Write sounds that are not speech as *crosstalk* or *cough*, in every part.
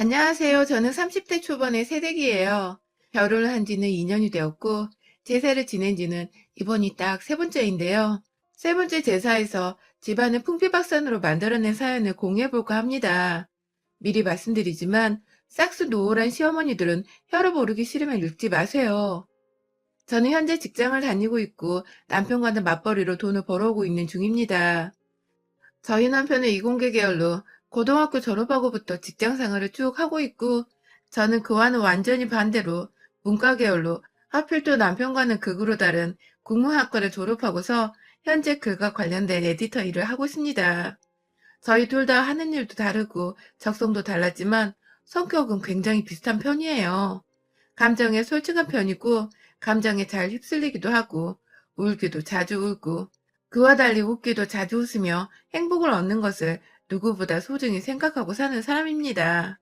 안녕하세요. 저는 30대 초반의 새댁이에요. 결혼을 한 지는 2년이 되었고, 제사를 지낸 지는 이번이 딱 세 번째인데요. 세 번째 제사에서 집안을 풍비박산으로 만들어낸 사연을 공유해볼까 합니다. 미리 말씀드리지만, 싹수 노골한 시어머니들은 혈압 오르기 싫으면 읽지 마세요. 저는 현재 직장을 다니고 있고, 남편과는 맞벌이로 돈을 벌어오고 있는 중입니다. 저희 남편은 이공계 계열로 고등학교 졸업하고부터 직장 생활을 쭉 하고 있고, 저는 그와는 완전히 반대로 문과 계열로 하필 또 남편과는 극으로 다른 국문학과를 졸업하고서 현재 글과 관련된 에디터 일을 하고 있습니다. 저희 둘 다 하는 일도 다르고 적성도 달랐지만 성격은 굉장히 비슷한 편이에요. 감정에 솔직한 편이고 감정에 잘 휩쓸리기도 하고 울기도 자주 울고 그와 달리 웃기도 자주 웃으며 행복을 얻는 것을 누구보다 소중히 생각하고 사는 사람입니다.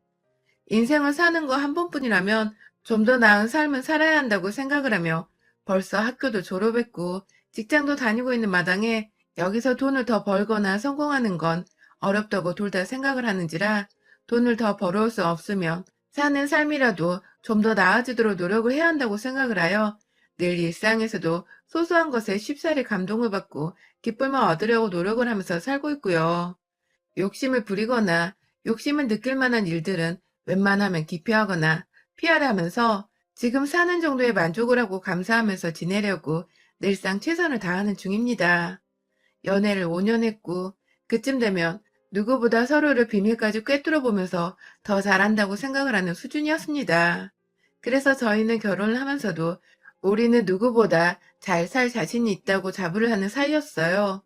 인생을 사는 거 한 번뿐이라면 좀 더 나은 삶을 살아야 한다고 생각을 하며 벌써 학교도 졸업했고 직장도 다니고 있는 마당에 여기서 돈을 더 벌거나 성공하는 건 어렵다고 둘 다 생각을 하는지라 돈을 더 벌어올 수 없으면 사는 삶이라도 좀 더 나아지도록 노력을 해야 한다고 생각을 하여 늘 일상에서도 소소한 것에 쉽사리 감동을 받고 기쁨을 얻으려고 노력을 하면서 살고 있고요. 욕심을 부리거나 욕심을 느낄 만한 일들은 웬만하면 기피하거나 피하려 하면서 지금 사는 정도의 만족을 하고 감사하면서 지내려고 늘상 최선을 다하는 중입니다. 연애를 5년 했고 그쯤 되면 누구보다 서로를 비밀까지 꿰뚫어 보면서 더 잘한다고 생각을 하는 수준이었습니다. 그래서 저희는 결혼을 하면서도 우리는 누구보다 잘 살 자신이 있다고 자부를 하는 사이였어요.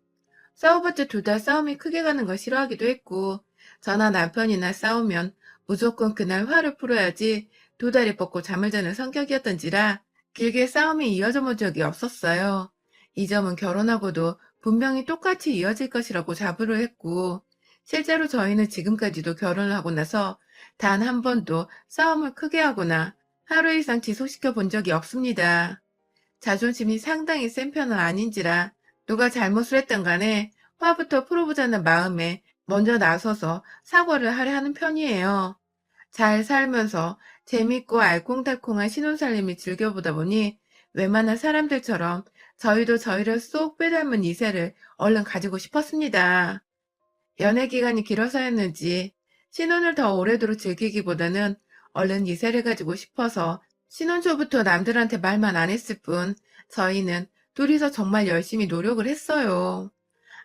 싸워봤자 둘 다 싸움이 크게 가는 걸 싫어하기도 했고, 저나 남편이나 싸우면 무조건 그날 화를 풀어야지 두 다리 뻗고 잠을 자는 성격이었던지라 길게 싸움이 이어져 본 적이 없었어요. 이 점은 결혼하고도 분명히 똑같이 이어질 것이라고 자부를 했고, 실제로 저희는 지금까지도 결혼을 하고 나서 단 한 번도 싸움을 크게 하거나 하루 이상 지속시켜 본 적이 없습니다. 자존심이 상당히 센 편은 아닌지라 누가 잘못을 했던 간에 화부터 풀어보자는 마음에 먼저 나서서 사과를 하려 하는 편이에요. 잘 살면서 재밌고 알콩달콩한 신혼살림을 즐겨보다 보니 웬만한 사람들처럼 저희도 저희를 쏙 빼닮은 이세를 얼른 가지고 싶었습니다. 연애 기간이 길어서였는지 신혼을 더 오래도록 즐기기보다는 얼른 이세를 가지고 싶어서 신혼 초부터 남들한테 말만 안 했을 뿐 저희는 둘이서 정말 열심히 노력을 했어요.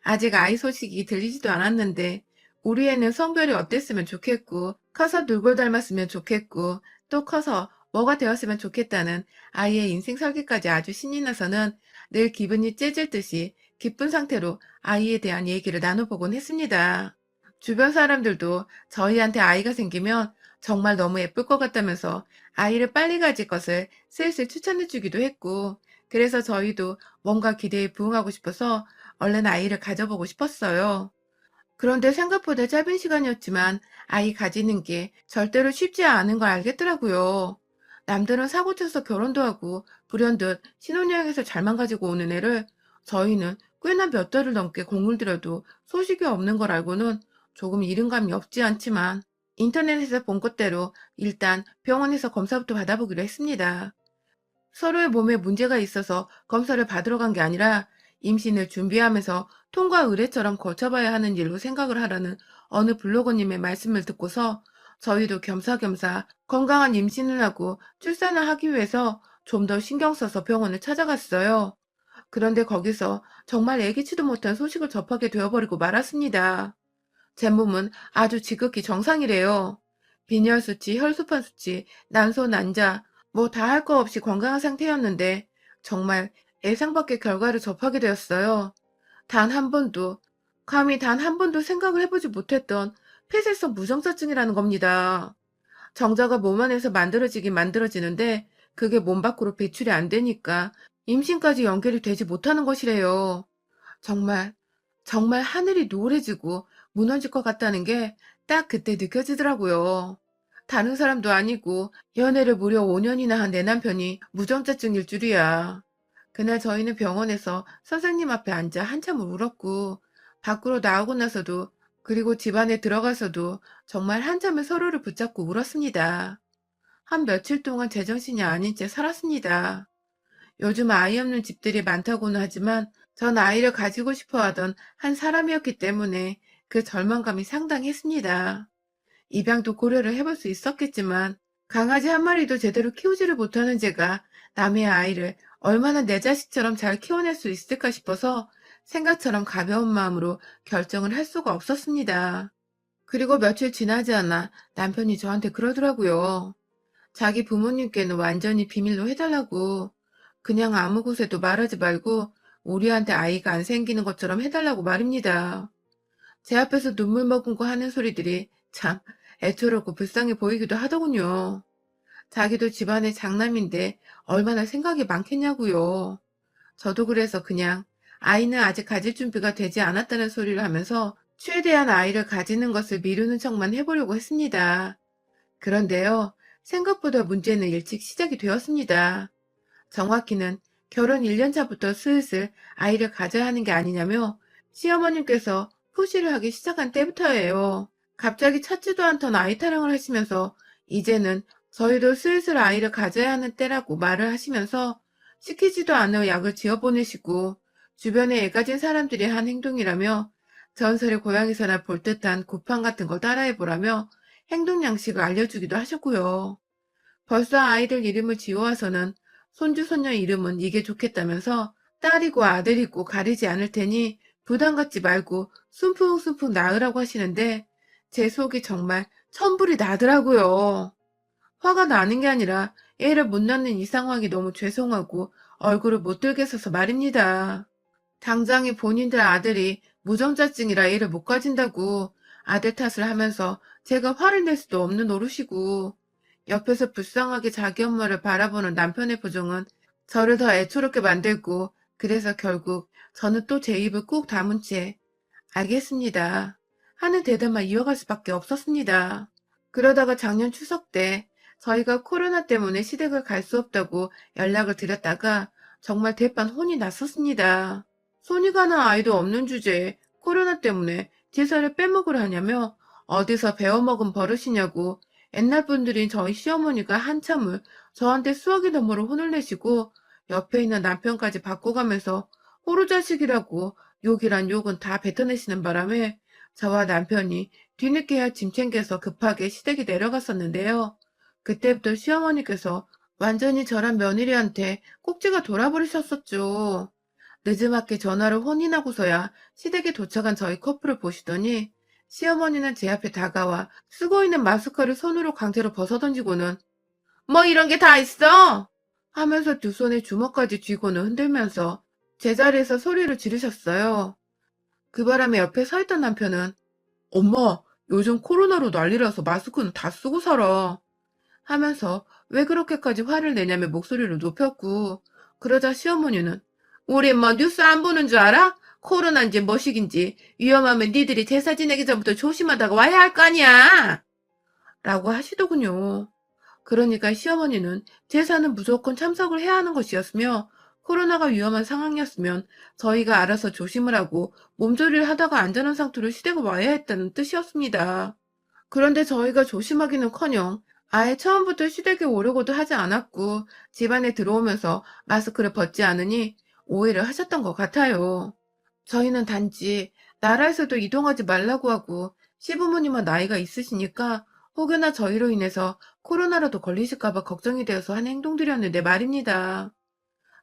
아직 아이 소식이 들리지도 않았는데 우리 애는 성별이 어땠으면 좋겠고 커서 누굴 닮았으면 좋겠고 또 커서 뭐가 되었으면 좋겠다는 아이의 인생 설계까지 아주 신이 나서는 늘 기분이 째질 듯이 기쁜 상태로 아이에 대한 얘기를 나눠보곤 했습니다. 주변 사람들도 저희한테 아이가 생기면 정말 너무 예쁠 것 같다면서 아이를 빨리 가질 것을 슬슬 추천해주기도 했고 그래서 저희도 뭔가 기대에 부응하고 싶어서 얼른 아이를 가져보고 싶었어요. 그런데 생각보다 짧은 시간이었지만 아이 가지는 게 절대로 쉽지 않은 걸 알겠더라고요. 남들은 사고 쳐서 결혼도 하고 불현듯 신혼여행에서 잘만 가지고 오는 애를 저희는 꽤나 몇 달을 넘게 공을 들여도 소식이 없는 걸 알고는 조금 이른감이 없지 않지만 인터넷에서 본 것대로 일단 병원에서 검사부터 받아보기로 했습니다. 서로의 몸에 문제가 있어서 검사를 받으러 간 게 아니라 임신을 준비하면서 통과 의례처럼 거쳐봐야 하는 일로 생각을 하라는 어느 블로거님의 말씀을 듣고서 저희도 겸사겸사 건강한 임신을 하고 출산을 하기 위해서 좀 더 신경 써서 병원을 찾아갔어요. 그런데 거기서 정말 예기치도 못한 소식을 접하게 되어버리고 말았습니다. 제 몸은 아주 지극히 정상이래요. 빈혈 수치, 혈소판 수치, 난소, 난자, 뭐 다 할 거 없이 건강한 상태였는데 정말 예상 밖의 결과를 접하게 되었어요. 단 한 번도, 감히 단 한 번도 생각을 해보지 못했던 폐쇄성 무정자증이라는 겁니다. 정자가 몸 안에서 만들어지긴 만들어지는데 그게 몸 밖으로 배출이 안 되니까 임신까지 연결이 되지 못하는 것이래요. 정말, 정말 하늘이 노래지고 무너질 것 같다는 게 딱 그때 느껴지더라고요. 다른 사람도 아니고 연애를 무려 5년이나 한 내 남편이 무정자증일 줄이야. 그날 저희는 병원에서 선생님 앞에 앉아 한참을 울었고 밖으로 나오고 나서도 그리고 집 안에 들어가서도 정말 한참을 서로를 붙잡고 울었습니다. 한 며칠 동안 제정신이 아닌 채 살았습니다. 요즘 아이 없는 집들이 많다고는 하지만 전 아이를 가지고 싶어 하던 한 사람이었기 때문에 그 절망감이 상당했습니다. 입양도 고려를 해볼 수 있었겠지만 강아지 한 마리도 제대로 키우지를 못하는 제가 남의 아이를 얼마나 내 자식처럼 잘 키워낼 수 있을까 싶어서 생각처럼 가벼운 마음으로 결정을 할 수가 없었습니다. 그리고 며칠 지나지 않아 남편이 저한테 그러더라고요. 자기 부모님께는 완전히 비밀로 해달라고 그냥 아무 곳에도 말하지 말고 우리한테 아이가 안 생기는 것처럼 해달라고 말입니다. 제 앞에서 눈물 머금고 하는 소리들이 참 애처롭고 불쌍해 보이기도 하더군요. 자기도 집안의 장남인데 얼마나 생각이 많겠냐고요. 저도 그래서 그냥 아이는 아직 가질 준비가 되지 않았다는 소리를 하면서 최대한 아이를 가지는 것을 미루는 척만 해보려고 했습니다. 그런데요, 생각보다 문제는 일찍 시작이 되었습니다. 정확히는 결혼 1년 차부터 슬슬 아이를 가져야 하는 게 아니냐며 시어머님께서 푸시를 하기 시작한 때부터예요. 갑자기 찾지도 않던 아이 타령을 하시면서 이제는 저희도 슬슬 아이를 가져야 하는 때라고 말을 하시면서 시키지도 않을 약을 지어 보내시고 주변에 애 가진 사람들이 한 행동이라며 전설의 고향에서나 볼 듯한 구판 같은 걸 따라해보라며 행동 양식을 알려주기도 하셨고요. 벌써 아이들 이름을 지어와서는 손주 손녀 이름은 이게 좋겠다면서 딸이고 아들이고 가리지 않을 테니 부담 갖지 말고 숨풍숨풍 낳으라고 하시는데 제 속이 정말 천불이 나더라고요. 화가 나는 게 아니라 애를 못 낳는 이 상황이 너무 죄송하고 얼굴을 못 들게 서서 말입니다. 당장에 본인들 아들이 무정자증이라 애를 못 가진다고 아들 탓을 하면서 제가 화를 낼 수도 없는 노릇이고 옆에서 불쌍하게 자기 엄마를 바라보는 남편의 표정은 저를 더 애초롭게 만들고 그래서 결국 저는 또 제 입을 꾹 다문 채 알겠습니다. 하는 대답만 이어갈 수밖에 없었습니다. 그러다가 작년 추석 때 저희가 코로나 때문에 시댁을 갈 수 없다고 연락을 드렸다가 정말 대판 혼이 났었습니다. 손이 가는 아이도 없는 주제에 코로나 때문에 제사를 빼먹으려 하냐며 어디서 배워먹은 버릇이냐고 옛날 분들인 저희 시어머니가 한참을 저한테 수화기 너머로 혼을 내시고 옆에 있는 남편까지 바꿔가면서 호루자식이라고 욕이란 욕은 다 뱉어내시는 바람에 저와 남편이 뒤늦게야 짐 챙겨서 급하게 시댁에 내려갔었는데요. 그때부터 시어머니께서 완전히 저랑 며느리한테 꼭지가 돌아버리셨었죠. 늦지막히 전화를 혼이 나고서야 시댁에 도착한 저희 커플을 보시더니 시어머니는 제 앞에 다가와 쓰고 있는 마스크를 손으로 강제로 벗어던지고는 뭐 이런 게 다 있어! 하면서 두 손에 주먹까지 쥐고는 흔들면서 제자리에서 소리를 지르셨어요. 그 바람에 옆에 서 있던 남편은 엄마, 요즘 코로나로 난리라서 마스크는 다 쓰고 살아. 하면서 왜 그렇게까지 화를 내냐며 목소리를 높였고 그러자 시어머니는 우리 뭐 뉴스 안 보는 줄 알아? 코로나인지 뭐식인지 위험하면 니들이 제사 지내기 전부터 조심하다가 와야 할 거 아니야. 라고 하시더군요. 그러니까 시어머니는 제사는 무조건 참석을 해야 하는 것이었으며 코로나가 위험한 상황이었으면 저희가 알아서 조심을 하고 몸조리를 하다가 안전한 상태로 시댁에 와야 했다는 뜻이었습니다. 그런데 저희가 조심하기는커녕 아예 처음부터 시댁에 오려고도 하지 않았고 집안에 들어오면서 마스크를 벗지 않으니 오해를 하셨던 것 같아요. 저희는 단지 나라에서도 이동하지 말라고 하고 시부모님은 나이가 있으시니까 혹여나 저희로 인해서 코로나라도 걸리실까봐 걱정이 되어서 한 행동들이었는데 말입니다.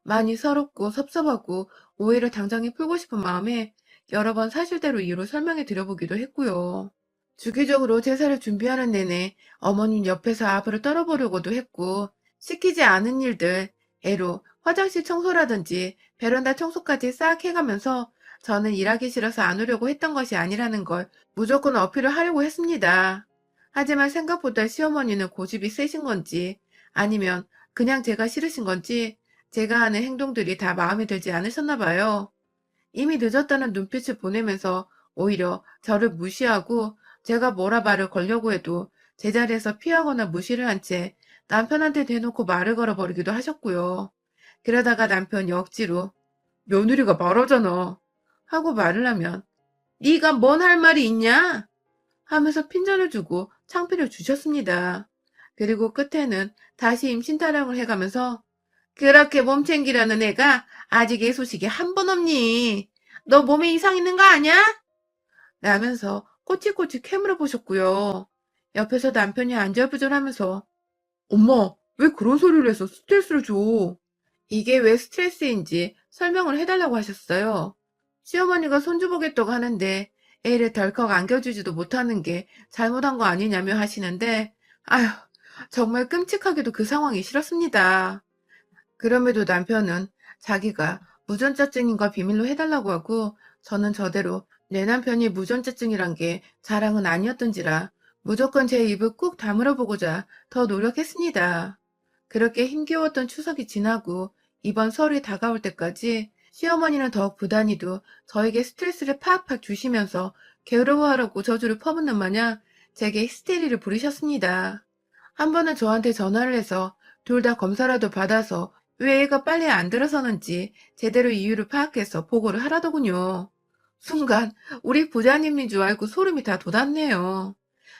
많이 서럽고 섭섭하고 오해를 당장에 풀고 싶은 마음에 여러 번 사실대로 이유를 설명해 드려보기도 했고요. 주기적으로 제사를 준비하는 내내 어머님 옆에서 아부를 떨어보려고도 했고 시키지 않은 일들, 애로 화장실 청소라든지 베란다 청소까지 싹 해가면서 저는 일하기 싫어서 안 오려고 했던 것이 아니라는 걸 무조건 어필을 하려고 했습니다. 하지만 생각보다 시어머니는 고집이 세신 건지 아니면 그냥 제가 싫으신 건지 제가 하는 행동들이 다 마음에 들지 않으셨나 봐요. 이미 늦었다는 눈빛을 보내면서 오히려 저를 무시하고 제가 뭐라 말을 걸려고 해도 제자리에서 피하거나 무시를 한 채 남편한테 대놓고 말을 걸어버리기도 하셨고요. 그러다가 남편이 억지로 며느리가 말하잖아 하고 말을 하면 네가 뭔 할 말이 있냐? 하면서 핀잔을 주고 창피를 주셨습니다. 그리고 끝에는 다시 임신 타령을 해가면서 그렇게 몸 챙기라는 애가 아직 애 소식이 한 번 없니? 너 몸에 이상 있는 거 아냐? 라면서 꼬치꼬치 캐물어 보셨고요. 옆에서 남편이 안절부절하면서 엄마 왜 그런 소리를 해서 스트레스를 줘? 이게 왜 스트레스인지 설명을 해달라고 하셨어요. 시어머니가 손주 보겠다고 하는데 애를 덜컥 안겨주지도 못하는 게 잘못한 거 아니냐며 하시는데 아휴 정말 끔찍하게도 그 상황이 싫었습니다. 그럼에도 남편은 자기가 무전자증인가 비밀로 해달라고 하고 저는 저대로 내 남편이 무전자증이란 게 자랑은 아니었던지라 무조건 제 입을 꾹 다물어 보고자 더 노력했습니다. 그렇게 힘겨웠던 추석이 지나고 이번 설이 다가올 때까지 시어머니는 더욱 부단히도 저에게 스트레스를 팍팍 주시면서 괴로워하라고 저주를 퍼붓는 마냥 제게 히스테리를 부리셨습니다. 한 번은 저한테 전화를 해서 둘 다 검사라도 받아서 왜 애가 빨리 안 들어서는지 제대로 이유를 파악해서 보고를 하라더군요. 순간 우리 부자님인 줄 알고 소름이 다 돋았네요.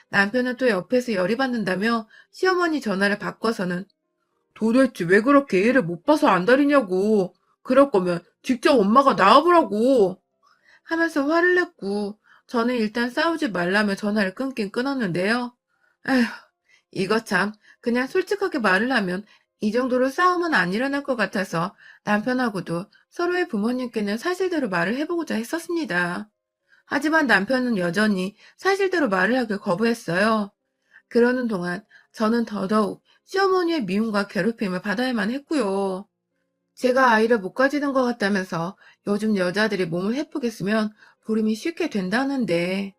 남편은 또 옆에서 열이 받는다며 시어머니 전화를 바꿔서는 도대체 왜 그렇게 애를 못 봐서 안달이냐고. 그럴 거면 직접 엄마가 나와보라고. 하면서 화를 냈고 저는 일단 싸우지 말라며 전화를 끊긴 끊었는데요. 에휴, 이거 참 그냥 솔직하게 말을 하면 이 정도로 싸움은 안 일어날 것 같아서 남편하고도 서로의 부모님께는 사실대로 말을 해보고자 했었습니다. 하지만 남편은 여전히 사실대로 말을 하길 거부했어요. 그러는 동안 저는 더더욱 시어머니의 미움과 괴롭힘을 받아야만 했고요. 제가 아이를 못 가지는 것 같다면서 요즘 여자들이 몸을 해프게 쓰면 불임이 쉽게 된다는데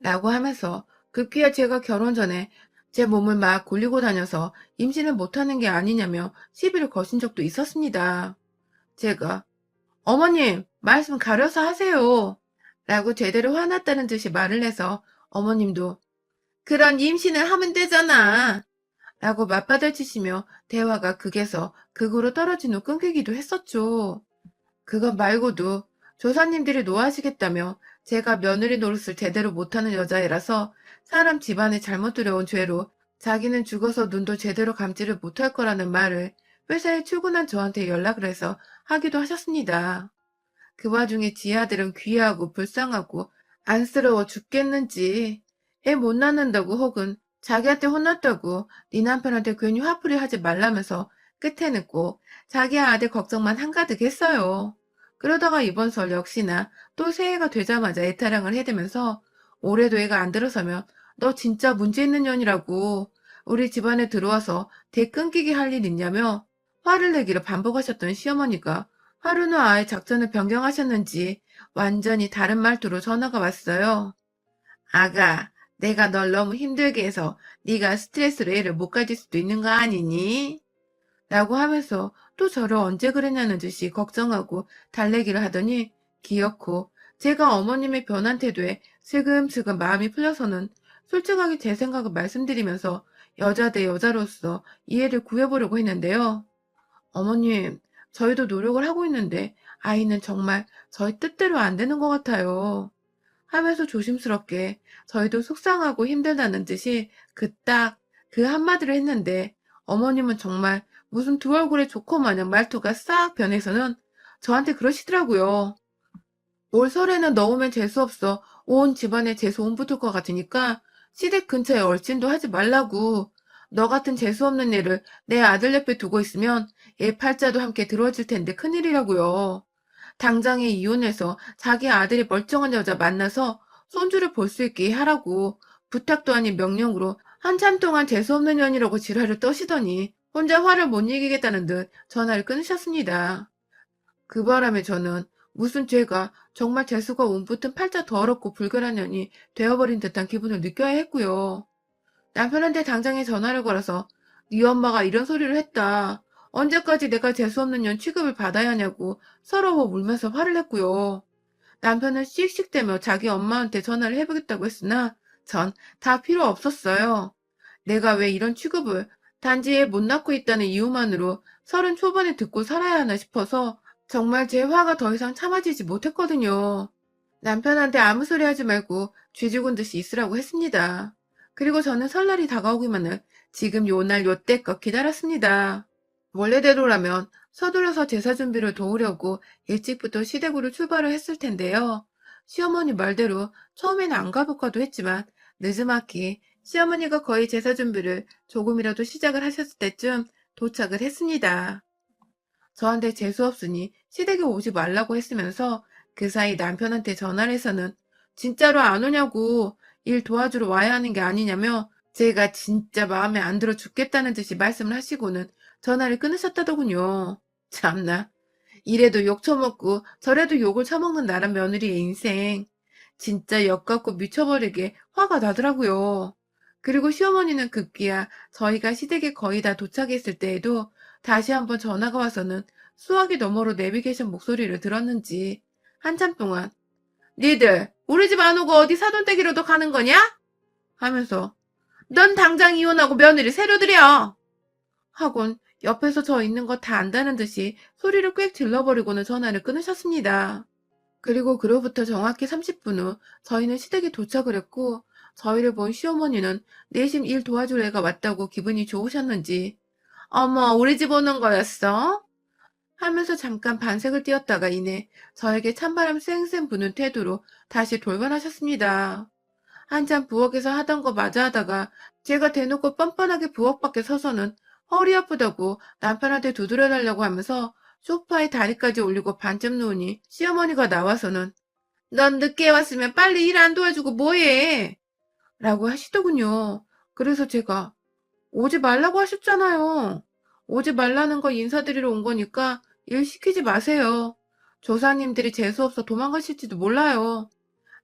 라고 하면서 급기야 제가 결혼 전에 제 몸을 막 굴리고 다녀서 임신을 못하는 게 아니냐며 시비를 거신 적도 있었습니다. 제가 어머님 말씀 가려서 하세요 라고 제대로 화났다는 듯이 말을 해서 어머님도 그런 임신을 하면 되잖아 라고 맞받아치시며 대화가 극에서 극으로 떨어진 후 끊기기도 했었죠. 그것 말고도 조사님들이 노하시겠다며 제가 며느리 노릇을 제대로 못하는 여자애라서 사람 집안에 잘못 들여온 죄로 자기는 죽어서 눈도 제대로 감지를 못할 거라는 말을 회사에 출근한 저한테 연락을 해서 하기도 하셨습니다. 그 와중에 지 아들은 귀하고 불쌍하고 안쓰러워 죽겠는지 애 못 낳는다고 혹은 자기한테 혼났다고 네 남편한테 괜히 화풀이 하지 말라면서 끝에는 꼭 자기 아들 걱정만 한가득 했어요. 그러다가 이번 설 역시나 또 새해가 되자마자 애타령을 해대면서 올해도 애가 안 들어서면 너 진짜 문제 있는 년이라고 우리 집안에 들어와서 대 끊기게 할 일 있냐며 화를 내기를 반복하셨던 시어머니가 하루는 아예 작전을 변경하셨는지 완전히 다른 말투로 전화가 왔어요. 아가, 내가 널 너무 힘들게 해서 네가 스트레스로 애를 못 가질 수도 있는 거 아니니? 라고 하면서 또 저를 언제 그랬냐는 듯이 걱정하고 달래기를 하더니 귀엽고 제가 어머님의 변한 태도에 슬금슬금 마음이 풀려서는 솔직하게 제 생각을 말씀드리면서 여자 대 여자로서 이해를 구해보려고 했는데요. 어머님, 저희도 노력을 하고 있는데 아이는 정말 저희 뜻대로 안 되는 것 같아요. 하면서 조심스럽게 저희도 속상하고 힘들다는 듯이 그 딱그 한마디를 했는데 어머님은 정말 무슨 두 얼굴에 좋고 마냥 말투가 싹 변해서는 저한테 그러시더라고요. 올 설에는 넣으면 재수없어. 온 집안에 재수온 붙을 것 같으니까 시댁 근처에 얼씬도 하지 말라고. 너 같은 재수없는 애를 내 아들 옆에 두고 있으면 얘 팔자도 함께 들어질 텐데 큰일이라고요. 당장에 이혼해서 자기 아들이 멀쩡한 여자 만나서 손주를 볼 수 있게 하라고 부탁도 아닌 명령으로 한참 동안 재수없는 년이라고 지랄을 떠시더니 혼자 화를 못 이기겠다는 듯 전화를 끊으셨습니다. 그 바람에 저는 무슨 죄가 정말 재수가 온붙은 팔자 더럽고 불결한 년이 되어버린 듯한 기분을 느껴야 했고요. 남편한테 당장에 전화를 걸어서 네 엄마가 이런 소리를 했다. 언제까지 내가 재수없는 년 취급을 받아야 하냐고 서러워 울면서 화를 냈고요. 남편은 씩씩대며 자기 엄마한테 전화를 해보겠다고 했으나 전 다 필요 없었어요. 내가 왜 이런 취급을 단지 애못 낳고 있다는 이유만으로 서른 초반에 듣고 살아야 하나 싶어서 정말 제 화가 더 이상 참아지지 못했거든요. 남편한테 아무 소리 하지 말고 쥐 죽은 듯이 있으라고 했습니다. 그리고 저는 설날이 다가오기만 을 지금 요날 요때껏 기다렸습니다. 원래대로라면 서둘러서 제사 준비를 도우려고 일찍부터 시댁으로 출발을 했을 텐데요. 시어머니 말대로 처음에는 안 가볼까도 했지만 늦지막히 시어머니가 거의 제사 준비를 조금이라도 시작을 하셨을 때쯤 도착을 했습니다. 저한테 재수 없으니 시댁에 오지 말라고 했으면서 그 사이 남편한테 전화를 해서는 진짜로 안 오냐고 일 도와주러 와야 하는 게 아니냐며 제가 진짜 마음에 안 들어 죽겠다는 듯이 말씀을 하시고는 전화를 끊으셨다더군요. 참나. 이래도 욕 처먹고 저래도 욕을 처먹는 나란 며느리의 인생. 진짜 역같고 미쳐버리게 화가 나더라고요. 그리고 시어머니는 급기야 저희가 시댁에 거의 다 도착했을 때에도 다시 한번 전화가 와서는 수화기 너머로 내비게이션 목소리를 들었는지 한참 동안 니들 우리 집 안 오고 어디 사돈 떼기로도 가는 거냐? 하면서 넌 당장 이혼하고 며느리 새로 들여! 하곤 옆에서 저 있는 거 다 안다는 듯이 소리를 꽥 질러버리고는 전화를 끊으셨습니다. 그리고 그로부터 정확히 30분 후 저희는 시댁에 도착을 했고 저희를 본 시어머니는 내심 일 도와줄 애가 왔다고 기분이 좋으셨는지 어머 우리 집 오는 거였어? 하면서 잠깐 반색을 띄었다가 이내 저에게 찬바람 쌩쌩 부는 태도로 다시 돌변하셨습니다. 한참 부엌에서 하던 거 마저 하다가 제가 대놓고 뻔뻔하게 부엌 밖에 서서는 허리 아프다고 남편한테 두드려 달라고 하면서 소파에 다리까지 올리고 반쯤 누우니 시어머니가 나와서는 넌 늦게 왔으면 빨리 일 안 도와주고 뭐해? 라고 하시더군요. 그래서 제가 오지 말라고 하셨잖아요. 오지 말라는 거 인사드리러 온 거니까 일 시키지 마세요. 조사님들이 재수없어 도망가실지도 몰라요.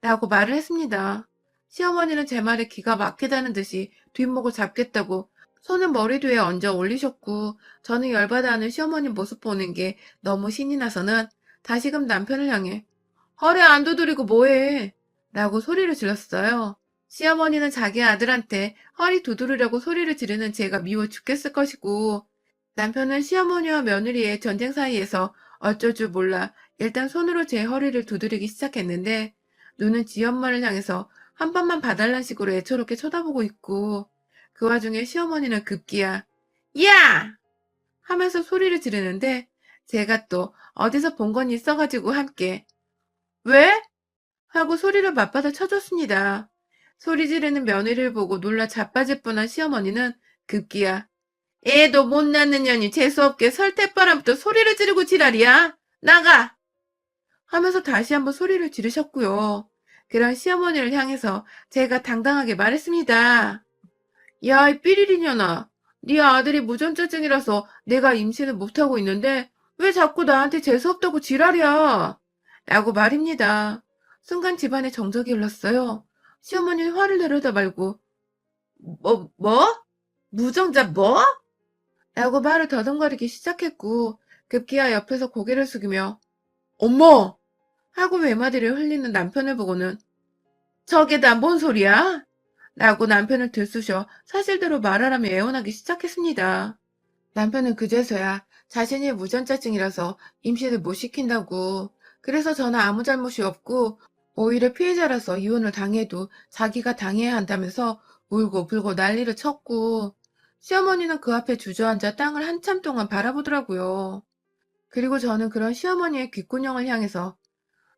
라고 말을 했습니다. 시어머니는 제 말에 기가 막히다는 듯이 뒷목을 잡겠다고 손은 머리 뒤에 얹어 올리셨고 저는 열받아 하는 시어머니 모습 보는 게 너무 신이 나서는 다시금 남편을 향해 허리 안 두드리고 뭐해 라고 소리를 질렀어요. 시어머니는 자기 아들한테 허리 두드리려고 소리를 지르는 제가 미워 죽겠을 것이고 남편은 시어머니와 며느리의 전쟁 사이에서 어쩔 줄 몰라 일단 손으로 제 허리를 두드리기 시작했는데 눈은 지 엄마를 향해서 한 번만 봐달란 식으로 애처롭게 쳐다보고 있고 그 와중에 시어머니는 급기야 야! 하면서 소리를 지르는데 제가 또 어디서 본 건 있어가지고 함께 왜? 하고 소리를 맞받아 쳐줬습니다. 소리 지르는 며느리를 보고 놀라 자빠질 뻔한 시어머니는 급기야 애도 못 낳는 년이 재수없게 설태바람부터 소리를 지르고 지랄이야. 나가! 하면서 다시 한번 소리를 지르셨고요. 그런 시어머니를 향해서 제가 당당하게 말했습니다. 야, 이 삐리리년아. 네 아들이 무전자증이라서 내가 임신을 못하고 있는데 왜 자꾸 나한테 재수없다고 지랄이야? 라고 말입니다. 순간 집안에 정적이 흘렀어요. 시어머니는 화를 내려다 말고 뭐, 뭐? 무정자 뭐? 라고 말을 더듬거리기 시작했고 급기야 옆에서 고개를 숙이며 엄마! 하고 외마디를 흘리는 남편을 보고는 저게 다 뭔 소리야? 라고 남편을 들쑤셔 사실대로 말하라며 애원하기 시작했습니다. 남편은 그제서야 자신이 무전자증이라서 임신을 못 시킨다고 그래서 저는 아무 잘못이 없고 오히려 피해자라서 이혼을 당해도 자기가 당해야 한다면서 울고 불고 난리를 쳤고 시어머니는 그 앞에 주저앉아 땅을 한참 동안 바라보더라고요. 그리고 저는 그런 시어머니의 귓구녕을 향해서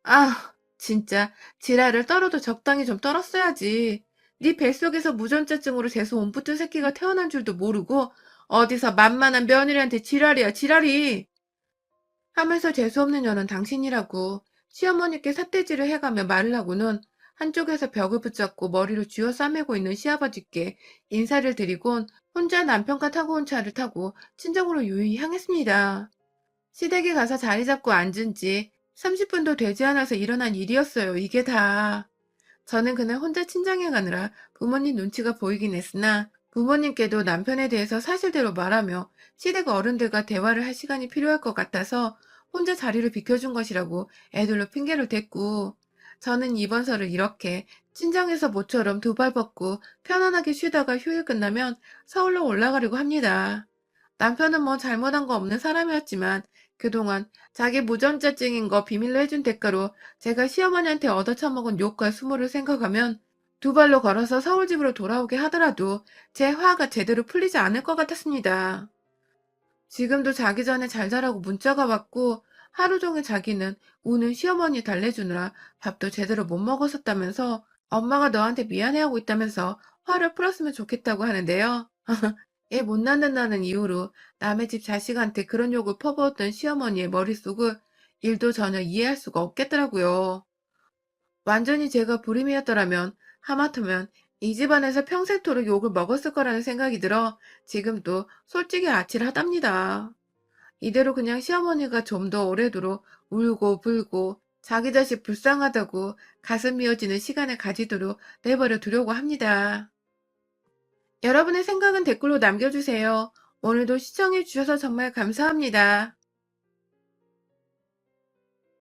아 진짜 지랄을 떨어도 적당히 좀 떨었어야지. 네 뱃속에서 무전자증으로 재수 온 붙은 새끼가 태어난 줄도 모르고 어디서 만만한 며느리한테 지랄이야 지랄이 하면서 재수없는 년은 당신이라고 시어머니께 삿대질을 해가며 말을 하고는 한쪽에서 벽을 붙잡고 머리를 쥐어 싸매고 있는 시아버지께 인사를 드리곤 혼자 남편과 타고 온 차를 타고 친정으로 유유히 향했습니다. 시댁에 가서 자리 잡고 앉은 지 30분도 되지 않아서 일어난 일이었어요. 이게 다. 저는 그날 혼자 친정에 가느라 부모님 눈치가 보이긴 했으나 부모님께도 남편에 대해서 사실대로 말하며 시댁 어른들과 대화를 할 시간이 필요할 것 같아서 혼자 자리를 비켜준 것이라고 애들로 핑계를 댔고 저는 이번서를 이렇게 친정에서 모처럼 두 발 뻗고 편안하게 쉬다가 휴일 끝나면 서울로 올라가려고 합니다. 남편은 뭐 잘못한 거 없는 사람이었지만 그동안 자기 무전자증인 거 비밀로 해준 대가로 제가 시어머니한테 얻어쳐먹은 욕과 수모를 생각하면 두 발로 걸어서 서울 집으로 돌아오게 하더라도 제 화가 제대로 풀리지 않을 것 같았습니다. 지금도 자기 전에 잘 자라고 문자가 왔고 하루 종일 자기는 우는 시어머니 달래주느라 밥도 제대로 못 먹었었다면서 엄마가 너한테 미안해하고 있다면서 화를 풀었으면 좋겠다고 하는데요. *laughs* 애못 낳는다는 이유로 남의 집 자식한테 그런 욕을 퍼부었던 시어머니의 머릿속을 일도 전혀 이해할 수가 없겠더라고요. 완전히 제가 불임이었더라면 하마터면 이 집안에서 평생토록 욕을 먹었을 거라는 생각이 들어 지금도 솔직히 아찔하답니다. 이대로 그냥 시어머니가 좀 더 오래도록 울고 불고 자기 자식 불쌍하다고 가슴 미어지는 시간을 가지도록 내버려 두려고 합니다. 여러분의 생각은 댓글로 남겨주세요. 오늘도 시청해주셔서 정말 감사합니다.